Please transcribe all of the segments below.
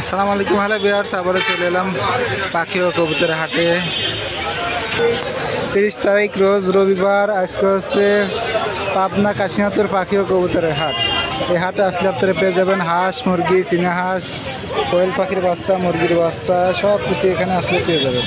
আসসালামু আলাইকুম, হ্যালো বিয়ার্স আবারও চলে এলাম পাখি ও কবুতরের হাটে। তিরিশ তারিখ রোজ রবিবার, আজকে হচ্ছে পাবনা কাশিনাথের পাখি ও কবুতরের হাট। এই হাটে আসলে আপনারা পেয়ে যাবেন হাঁস, মুরগি, চীনা হাঁস, কোয়েল পাখির বাচ্চা, মুরগির বাচ্চা, সব কিছু এখানে আসলে পেয়ে যাবেন।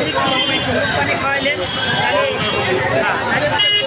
সপ্তাহে দুদিন পানি খাওয়াইলেন তাহলে হ্যাঁ তাহলে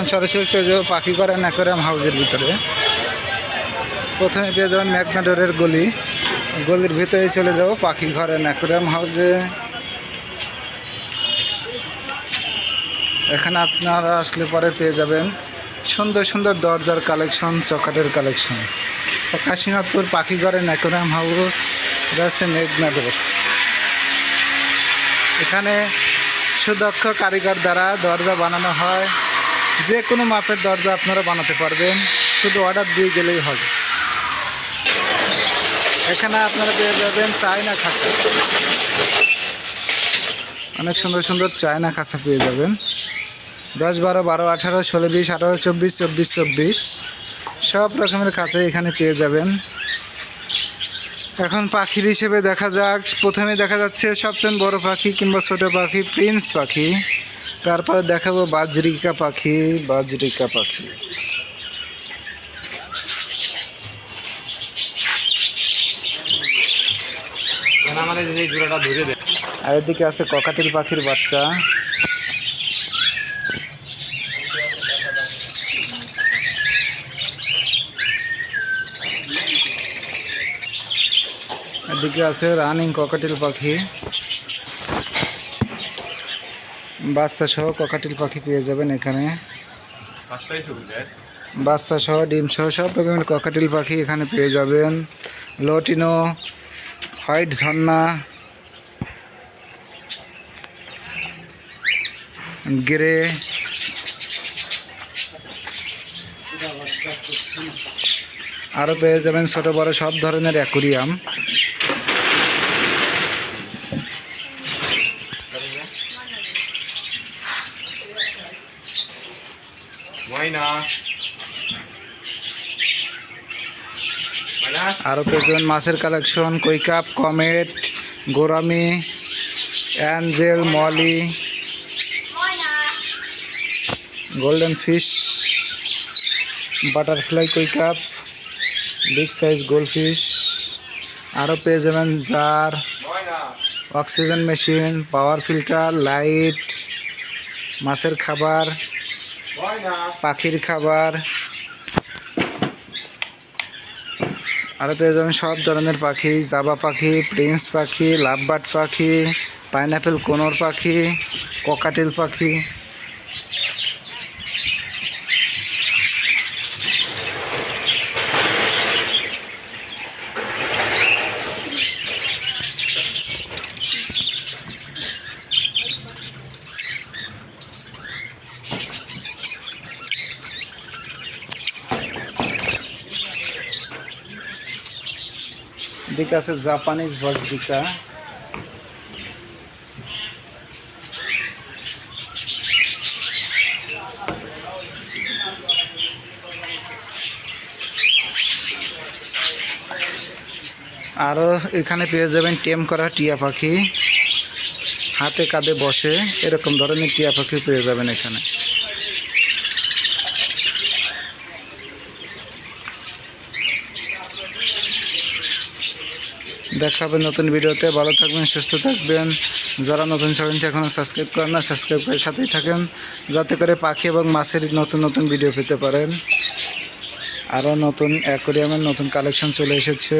এখন সরাসরি চলে যাব পাখি করে ন্যাকোরিয়াম হাউসের ভিতরে। প্রথমে পেয়ে যাবেন ম্যাকনাডোরের গলি। গলির ভিতরে চলে যাব, পাখি ঘরে ন্যাকোরিয়াম হাউসে এখানে আপনারা আসলে পরে পেয়ে যাবেন সুন্দর সুন্দর দরজার কালেকশন চকাটের কালেকশন। কাশীনাথপুর পাখি ঘরে ন্যাকোরিয়াম হাউস এটা হচ্ছে মেঘনাডোর এখানে সুদক্ষ কারিগর দ্বারা দরজা বানানো হয়। যে কোনো মাপের দরজা আপনারা বানাতে পারবেন। শুধু অর্ডার দিয়ে গেলেই হবে। এখানে আপনারা পেয়ে যাবেন চায়না খাঁচা। অনেক সুন্দর সুন্দর চায়না খাঁচা পেয়ে যাবেন। দশ বারো বারো, আঠারো, ষোলো, বিশ, আঠারো, চব্বিশ চব্বিশ চব্বিশ। সব রকমের খাঁচাই এখানে পেয়ে যাবেন। এখন পাখির হিসেবে দেখা যাক। প্রথমে দেখা যাচ্ছে সবচেয়ে বড় পাখি কিংবা ছোট পাখি, প্রিন্স পাখি। তারপরে দেখাবো বাজরিকা পাখি বাজরিকা পাখি। আর এদিকে আছে ককাটিল পাখির বাচ্চা। এদিকে আছে রানিং ককাটিল পাখি। বাচ্চা সহ ককাটিল পাখি পেয়ে যাবেন এখানে। বাচ্চা সহ ডিম সহ সব রকমের ককাটিল পাখি এখানে পেয়ে যাবেন। লটিনো, হোয়াইট ঝর্ণা গ্রে আরও পেয়ে যাবেন ছোটো বড় সব ধরনের অ্যাকুরিয়াম। ময়না আরও পেয়ে যাবেন মাছের collection koi carp comet gourami angel molly golden fish butterfly koi carp big size gold fish আরও পেয়ে যাবেন jar oxygen machine power filter light মাছের খাবার পাখির খাবার। আরও পেয়ে যাবেন সব ধরনের পাখি, জাবা পাখি, প্রিন্স পাখি, লাভবার্ড পাখি পাইনাপেল কোনর পাখি, ককাটেল পাখি। এদিকে আছে জাপানিজ বজরিকা আরও এখানে পেয়ে যাবেন টেম করা টিয়া পাখি। হাতে কাঁধে বসে, এরকম ধরনের টিয়া পাখি পেয়ে যাবেন এখানে। দেখা হবে নতুন ভিডিওতে। ভালো থাকবেন, সুস্থ থাকবেন। যারা নতুন চ্যানেলটি এখনও সাবস্ক্রাইব করেন না, সাবস্ক্রাইব করে সাথেই থাকেন। যাতে করে পাখি এবং মাছের নতুন নতুন ভিডিও পেতে পারেন। আরও নতুন অ্যাকোরিয়ামের নতুন কালেকশন চলে এসেছে।